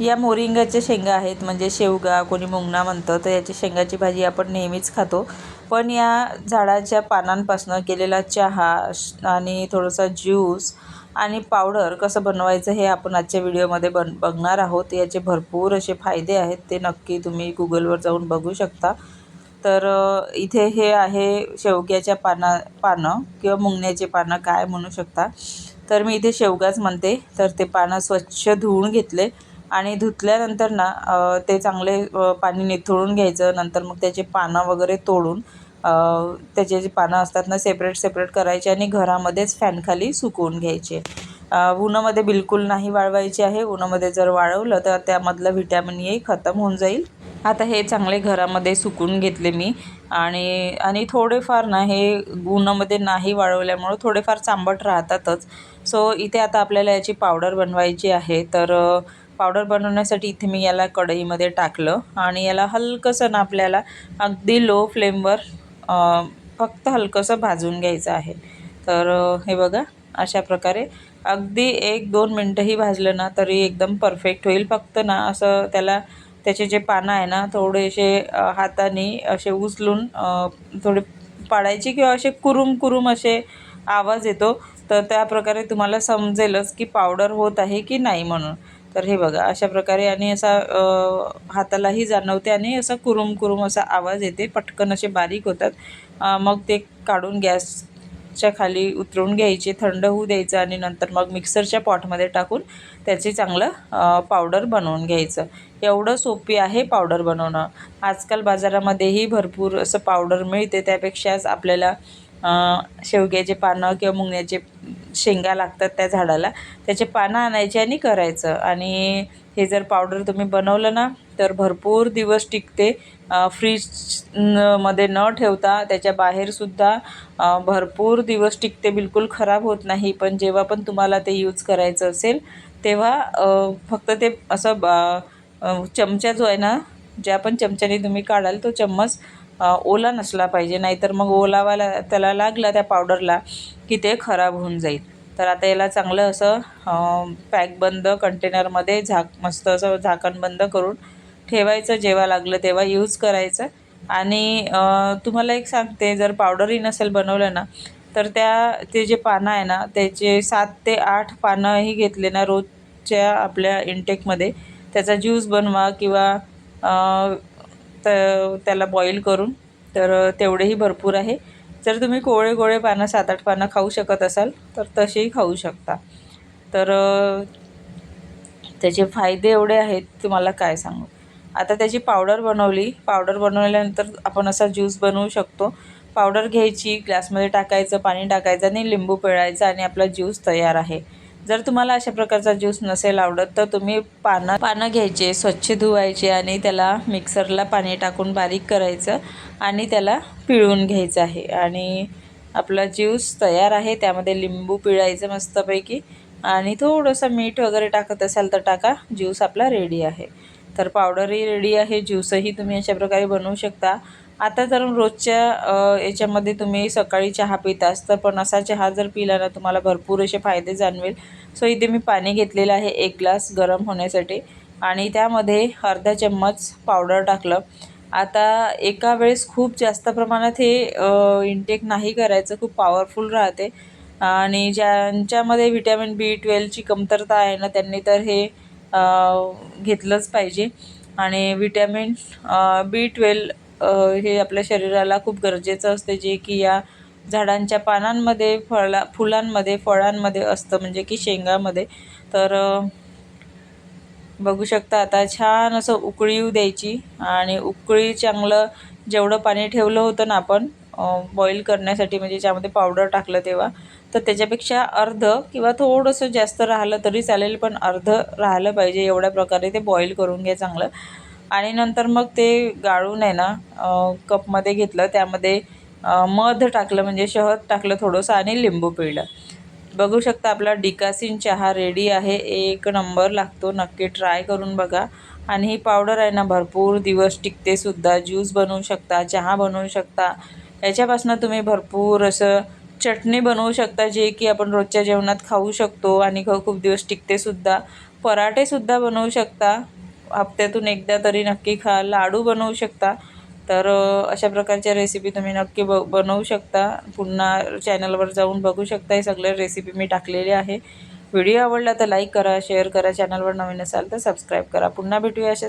या मोरिंगाच्या शेंगा आहेत म्हणजे शेवगा कोणी मुंगणा म्हणतं तर याची शेंगाची भाजी आपण नेहमीच खातो. पण या झाडाच्या पानांपासून केलेला चहा आणि थोडंसं ज्यूस आणि पावडर कसं बनवायचं हे आपण आजच्या व्हिडिओमध्ये बन बघणार आहोत. याचे भरपूर असे फायदे आहेत ते नक्की तुम्ही गुगलवर जाऊन बघू शकता. तर इथे हे आहे शेवग्याच्या पाना पानं किंवा मुंगण्याचे पानं काय म्हणू शकता. तर मी इथे शेवगाच म्हणते. तर ते पानं स्वच्छ धुवून घेतले. आणि धुतल्यानंतर ना ते चांगले पाणी निथळून घ्यायचं. नंतर मग त्याचे पानं वगैरे तोडून त्याचे जे पानं असतात ना सेपरेट सेपरेट करायचे आणि घरामध्येच फॅनखाली सुकवून घ्यायचे. उन्हामध्ये बिलकुल नाही वाळवायचे आहे. उन्हामध्ये जर वाळवलं तर त्यामधलं व्हिटॅमिन ए खतम होऊन जाईल. आता हे चांगले घरामध्ये सुकून घेतले मी. आणि आणि थोडेफार ना हे उन्हामध्ये नाही वाळवल्यामुळं थोडेफार चांबट राहतातच. सो इथे आता आपल्याला याची पावडर बनवायची आहे. तर पावडर बनवण्यासाठी इथे मी याला कढईमध्ये टाकलं आणि याला हलकंसं ना आपल्याला अगदी लो फ्लेमवर फक्त हलकंसं भाजून घ्यायचं आहे. तर हे बघा अशा प्रकारे अगदी एक दोन मिनटंही भाजलं ना तरी एकदम परफेक्ट होईल. फक्त ना असं त्याला त्याचे जे पानं आहे ना थोडेसे हाताने असे उचलून थोडे पाडायचे किंवा असे कुरुम कुरुम असे आवाज येतो. तर त्याप्रकारे तुम्हाला समजेलच की पावडर होत आहे की नाही म्हणून. तर हे बघा अशा प्रकारे आणि असा हातालाही जाणवते आणि असा कुरुम कुरुम असा आवाज येते पटकन असे बारीक होतात. मग ते काढून गॅसच्या खाली उतरवून घ्यायचे थंड होऊ द्यायचं आणि नंतर मग मिक्सरच्या पॉटमध्ये टाकून त्याचे चांगलं पावडर बनवून घ्यायचं. एवढं सोपी आहे पावडर बनवणं. आजकाल बाजारामध्येही भरपूर असं पावडर मिळते त्यापेक्षाच आपल्याला शेवग्याचे पानं किंवा मुंगण्याचे शेंगा लागतात त्या झाडाला त्याचे पानं आणायचे आणि करायचं. आणि हे जर पावडर तुम्ही बनवलं ना तर भरपूर दिवस टिकते. फ्रीज न मध्ये न ठेवता त्याच्या बाहेरसुद्धा भरपूर दिवस टिकते. बिलकुल खराब होत नाही पण जेव्हा पण तुम्हाला ते यूज करायचं असेल तेव्हा फक्त ते असं बा चमचा जो आहे ना ज्या पण चमच्याने तुम्ही काढाल तो चम्मच ओला नसला पाहिजे नाहीतर मग ओलावाला त्याला लागला त्या पावडरला की ते खराब होऊन जाईल. तर आता याला चांगलं असं पॅक बंद कंटेनरमध्ये झाक मस्त असं झाकण बंद करून ठेवायचं जेव्हा लागलं तेव्हा यूज करायचं. आणि तुम्हाला एक सांगते जर पावडरही नसेल बनवलं ना तर त्या ते जे पानं आहे ना त्याचे सात ते आठ पानंही घेतले ना रोजच्या आपल्या इंटेकमध्ये त्याचा ज्यूस बनवा किंवा तर त्याला बॉईल करून तर तेवढेही भरपूर आहे. जर तुम्ही कोवळे गोळे पानं सात आठ पानं खाऊ शकत असाल तर तसेही खाऊ शकता. तर त्याचे फायदे एवढे आहेत तुम्हाला काय सांगू? आता त्याची पावडर बनवली. पावडर बनवल्यानंतर आपण असा ज्यूस बनवू शकतो. पावडर घ्यायची ग्लासमध्ये टाकायचं पाणी टाकायचं आणि लिंबू पिळायचं आणि आपला ज्यूस तयार आहे. जर तुम्हाला अशा प्रकारचा ज्यूस नसेल आवडत तर तुम्ही पानं पानं घ्यायचे स्वच्छ धुवायचे आणि त्याला मिक्सरला पाणी टाकून बारीक करायचं आणि त्याला पिळून घ्यायचं आहे. आणि आपला ज्यूस तयार आहे त्यामध्ये लिंबू पिळायचं मस्तपैकी आणि थोडंसं मीठ वगैरे टाकत असाल तर टाका ज्यूस आपला रेडी आहे. तर पावडरही रेडी आहे ज्यूसही तुम्ही अशा प्रकारे बनवू शकता. आता जर रोजच्या याच्यामध्ये तुम्ही सकाळी चहा पित असता पण असा चहा जर पिला ना तुम्हाला भरपूर असे फायदे जाणवेल. सो इथे मी पाणी घेतलेलं आहे एक ग्लास गरम होण्यासाठी. आणि त्यामध्ये अर्धा चम्मच पावडर टाकलं. आता एका वेळेस खूप जास्त प्रमाणात हे इंटेक नाही करायचं खूप पॉवरफुल राहते. आणि ज्यांच्यामध्ये व्हिटॅमिन बी ट्वेल्वची कमतरता आहे ना त्यांनी तर हे घेतलंच पाहिजे. आणि व्हिटॅमिन बी ट्वेल्व हे आपल्या शरीराला खूप गरजेचं असते जे की या झाडांच्या पानांमध्ये फळा फुलांमध्ये फळांमध्ये असतं म्हणजे की शेंगामध्ये. तर बघू शकता आता छान असं उकळी येऊ द्यायची आणि उकळी चांगलं जेवढं पाणी ठेवलं होतं ना आपण बॉईल करण्यासाठी म्हणजे ज्यामध्ये पावडर टाकलं तेव्हा तर त्याच्यापेक्षा अर्ध किंवा थोडंसं जास्त राहिलं तरी चालेल पण अर्ध राहिलं पाहिजे एवढ्या प्रकारे ते बॉईल करून घ्या चांगलं. आणि नंतर मग ते गाळून आहे ना कपमध्ये घेतलं. त्यामध्ये मध टाकलं म्हणजे शहद टाकलं थोडंसं आणि लिंबू पिळलं. बघू शकता आपला डिकासिन चहा रेडी आहे. एक नंबर लागतो. नक्की ट्राय करून बघा. आणि ही पावडर आहे ना भरपूर दिवस टिकते सुद्धा. ज्यूस बनवू शकता चहा बनवू शकता. याच्यापासून तुम्ही भरपूर असं चटणी बनवू शकता जे की आपण रोजच्या जेवणात खाऊ शकतो. आणि खूप दिवस टिकते सुद्धा. पराठेसुद्धा बनवू शकता. हप्त्यातून एकदा तरी नक्की खा लाडू बनवू शकता. तर अशा प्रकारच्या रेसिपी तुम्ही नक्की ब बनवू शकता. पुन्हा चॅनलवर जाऊन बघू शकता. हे सगळ्या रेसिपी मी टाकलेल्या आहे. व्हिडिओ आवडला तर लाईक करा शेअर करा. चॅनलवर नवीन असाल तर सबस्क्राईब करा. पुन्हा भेटूया अशा